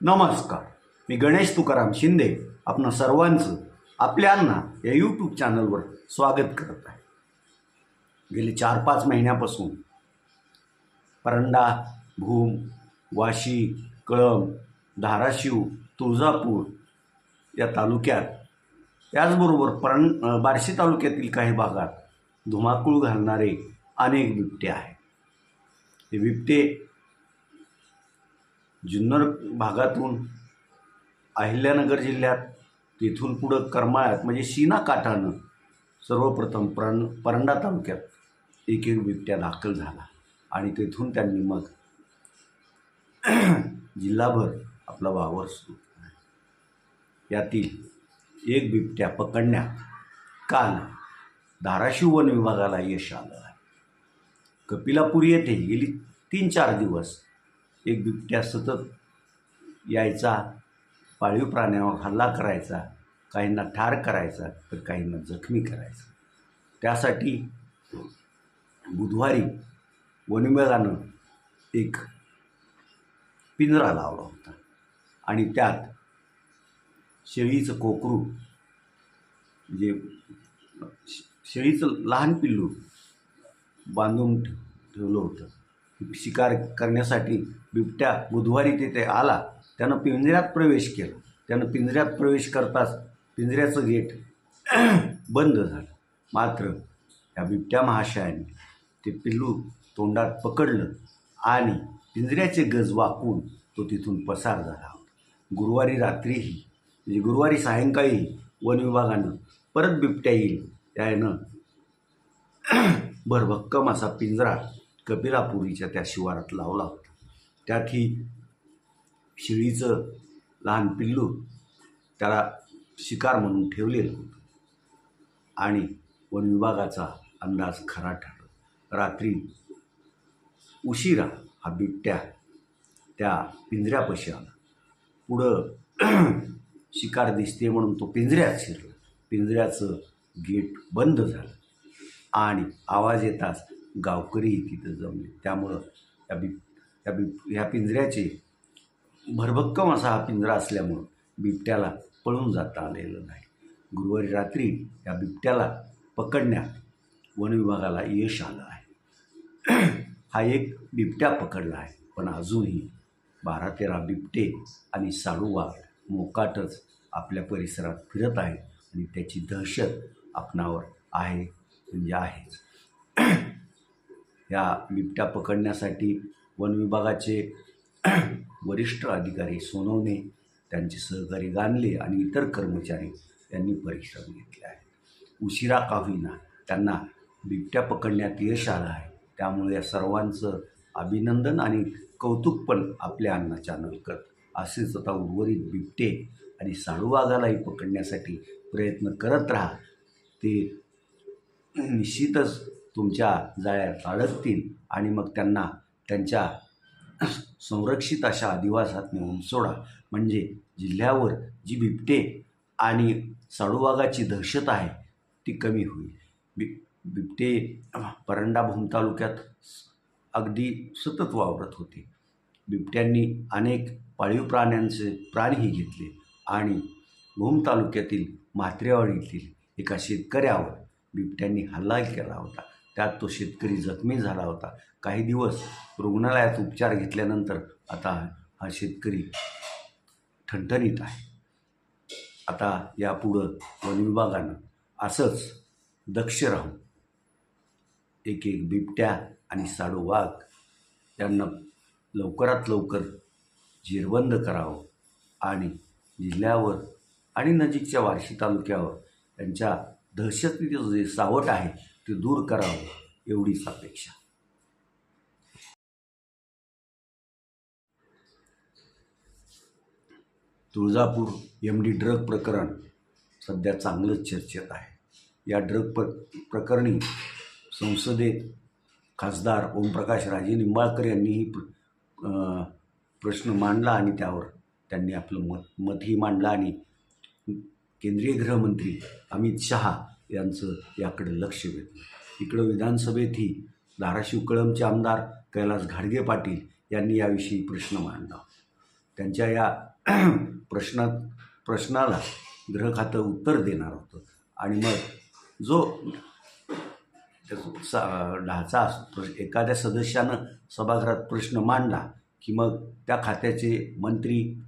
नमस्कार. मी गणेश तुकाराम शिंदे आपणा सर्वांचं आपल्यांना या यूट्यूब चॅनलवर स्वागत करत आहे. गेले चार पाच महिन्यापासून परंडा भूम वाशी कळंब धाराशिव तुळजापूर या तालुक्यात त्याचबरोबर परं बार्शी तालुक्यातील काही भागात धुमाकूळ घालणारे अनेक बिबटे आहेत. हे बिबटे जुन्नर भागातून अहिल्यानगर जिल्ह्यात तिथून पुढं करमाळ्यात म्हणजे सीना काठानं सर्वप्रथम परण परंडा तालुक्यात एक एक बिबट्या दाखल झाला आणि तेथून त्यांनी मग जिल्हाभर आपला वावर सुरू यातील एक बिबट्या पकडण्यात काल धाराशिव वन विभागाला यश आलं आहे. कपिलापुरी येथे गेली तीन चार दिवस एक बिबट्या सतत यायचा पाळीव प्राण्यावर हल्ला करायचा काहींना ठार करायचा तर काहींना जखमी करायचा. त्यासाठी बुधवारी वनविभागानं एक पिंजरा लावला होता आणि त्यात शेळीचं कोकरू म्हणजे शे- शेळीचं लहान पिल्लू बांधून ठे- ठेवलं होतं. शिकार करण्यासाठी बिबट्या बुधवारी तिथे आला. त्यानं पिंजऱ्यात प्रवेश केला. त्यानं पिंजऱ्यात प्रवेश करताच पिंजऱ्याचं गेट बंद झालं. मात्र या बिबट्या महाशयाने ते पिल्लू तोंडात पकडलं आणि पिंजऱ्याचे गज वाकून तो तिथून पसार झाला. गुरुवारी रात्रीही म्हणजे गुरुवारी सायंकाळी वन विभागानं परत बिबट्या येईल. त्यानं भरभक्कम असा पिंजरा कपिलापुरीच्या त्या शिवारात लावला होता. त्यात ही लहान पिल्लू त्याला शिकार म्हणून ठेवलेलं होतं. आणि वन विभागाचा अंदाज खरा ठरला. रात्री उशिरा हा बिबट्या त्या पिंजऱ्यापाशी आला. पुढं शिकार दिसते म्हणून तो पिंजऱ्यात शिरला. पिंजऱ्याचं गेट बंद झालं आणि आवाज येताच गावकरीही तिथं जमले. त्यामुळं या बिब या बिब ह्या पिंजऱ्याचे भरभक्कम असा हा पिंजरा असल्यामुळं बिबट्याला पळून जाता आलेलं नाही. गुरुवारी रात्री या बिबट्याला पकडण्यात वनविभागाला यश आलं आहे. हा एक बिबट्या पकडला आहे पण अजूनही बारा तेरा बिबटे आणि साडूवा मोकाटच आपल्या परिसरात फिरत आहेत आणि त्याची दहशत आपणावर आहे म्हणजे आहेच. या बिबट्या पकडण्यासाठी वन विभागाचे वरिष्ठ अधिकारी सोनवणे त्यांचे सहकारी गानले आणि इतर कर्मचारी यांनी परिश्रम घेतले आहे उशिरा का होईना त्यांना बिबट्या पकडण्यात यश आलं आहे. त्यामुळे या सर्वांचं अभिनंदन आणि कौतुक पण आपल्या अण्णा चॅनल करत. असेच आता उर्वरित बिबटे आणि साडूवाघालाही पकडण्यासाठी प्रयत्न करत राहा. ते निश्चितच तुमच्या जाळ्यात अडकतील आणि मग त्यांना त्यांच्या संरक्षित अशा अधिवासात नेऊन सोडा. म्हणजे जिल्ह्यावर जी बिबटे आणि साडूवाघाची दहशत आहे ती कमी होईल. बि बिबटे परंडा भूम तालुक्यात अगदी सतत वावरत होते. बिबट्यांनी अनेक पाळीव प्राण्यांचे प्राणीही घेतले आणि भूम तालुक्यातील म्हात्रेवाडीतील एका शेतकऱ्यावर बिबट्यांनी हल्ला केला होता. त्यात तो शेतकरी जखमी झाला होता. काही दिवस रुग्णालयात उपचार घेतल्यानंतर आता हा शेतकरी ठणठणीत आहे. आता यापुढं वन विभागानं असंच दक्ष राहून एक एक बिबट्या आणि साडू वाघ यांना लवकरात लवकर जेरबंद करावं आणि जिल्ह्यावर आणि नजीकच्या वार्शी तालुक्यावर त्यांच्या दहशतीचं जे सावट आहे ते दूर करावं एवढीच अपेक्षा. तुळजापूर एम डी ड्रग प्रकरण सध्या चांगलंच चर्चेत आहे. या ड्रग प्र प्रकरणी संसदेत खासदार ओमप्रकाश राजे निंबाळकर यांनीही प्र प्रश्न मांडला आणि त्यावर त्यांनी आपलं मत मतही मांडलं आणि केंद्रीय गृहमंत्री अमित शहा यांचं याकडे लक्ष वेधलं. इकडं विधानसभेतही धाराशिव कळमचे आमदार कैलास घाडगे पाटील यांनी याविषयी प्रश्न मांडला. त्यांच्या या प्रश्नात प्रश्नाला गृह खातं उत्तर देणार होतं. आणि मग जो सा ढाचा असतो एखाद्या सदस्यानं सभागृहात प्रश्न मांडला की मग त्या खात्याचे मंत्री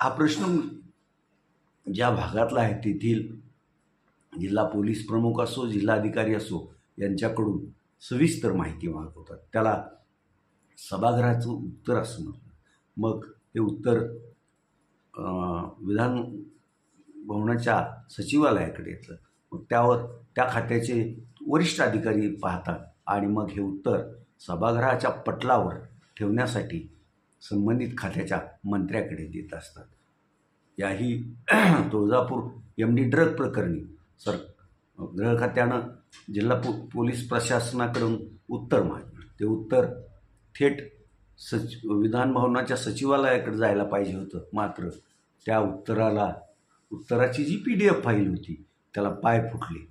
हा प्रश्न ज्या भागातला आहे तेथील जिल्हा पोलीस प्रमुख असो जिल्हाधिकारी असो यांच्याकडून सविस्तर माहिती मागवतात त्याला सभागृहाचं उत्तर असं म्हणतात मग ते उत्तर विधान भवनाच्या सचिवालयाकडे येतं मग त्यावर त्या खात्याचे वरिष्ठ अधिकारी पाहतात आणि मग हे उत्तर सभागृहाच्या पटलावर ठेवण्यासाठी संबंधित खात्याच्या मंत्र्याकडे देत असतात. याही तुळजापूर एम डी ड्रग प्रकरणी सर गृह खात्यानं जिल्हा पो पोलीस प्रशासनाकडून उत्तर मागलं ते उत्तर थेट सच विधानभवनाच्या सचिवालयाकडे जायला पाहिजे होतं. मात्र त्या उत्तराला उत्तराची जी पी डी एफ फाईल होती त्याला पाय फुटले.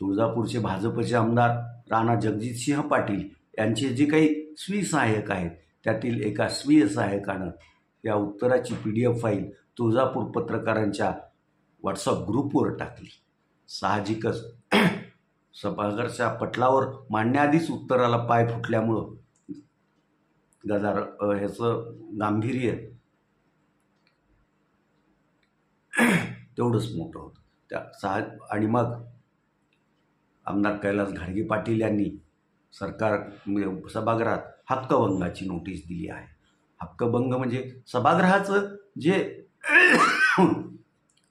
तुळजापूरचे भाजपचे आमदार राणा जगजितसिंह पाटील यांचे जे काही स्वी सहाय्यक आहेत त्यातील एका स्वीय सहाय्यकानं या उत्तराची P D F file Tuljapur पत्रकारांच्या व्हॉट्सअप ग्रुपवर टाकली. साहजिकच. सभागरच्या पटलावर मांडण्याआधीच उत्तराला पाय फुटल्यामुळं गदार ह्याचं गांभीर्य तेवढंच मोठं होतं. त्या सहा आणि मग आमदार कैलास घाडगे पाटील यांनी सरकार म्हणजे सभागृहात हक्कभंगाची नोटीस दिली आहे. हक्कभंग म्हणजे सभागृहाचं जे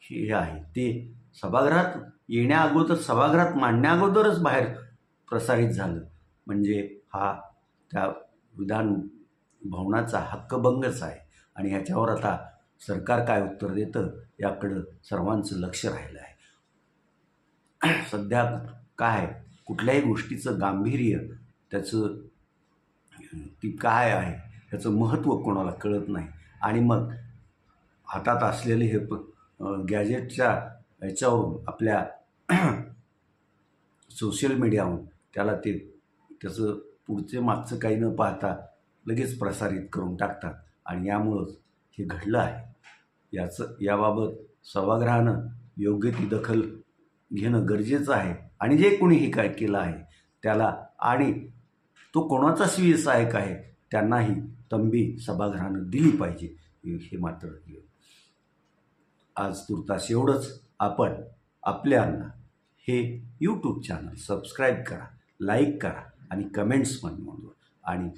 हे आहे. ते सभागृहात येण्याअगोदर सभागृहात मांडण्याअगोदरच बाहेर प्रसारित झालं. म्हणजे हा त्या विधान भवनाचा हक्कभंगच आहे. आणि ह्याच्यावर आता सरकार काय उत्तर देतं याकडं सर्वांचं लक्ष राहिलं आहे. सध्या काय कुठल्याही गोष्टीचं गांभीर्य त्याचं ती काय आहे त्याचं महत्त्व कोणाला कळत नाही. आणि मग हातात असलेले हे प गॅजेटच्या याच्यावरून आपल्या सोशल मीडियावरून त्याला ते त्याचं पुढचे मागचं काही न पाहता लगेच प्रसारित करून टाकतात. आणि यामुळंच हे घडलं आहे. याचं याबाबत सभागृहानं योग्य ती दखल घेणं गरजेचं आहे. आणि जे कोणी हे काय केलं आहे त्याला आणि तो कोणाचा स्वीय सहायक आहे त्यांनाही तंबी सभागृहानं दिली पाहिजे. हे मात्र आज तुर्तास एवढंच. आपण आपल्यांना हे यूट्यूब चॅनल सबस्क्राईब करा लाईक करा आणि कमेंट्स पण नोंदवा. आणि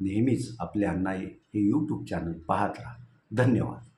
नेहमीच आपल्या अण्णा हे यूट्यूब चॅनल पाहत राहा. धन्यवाद.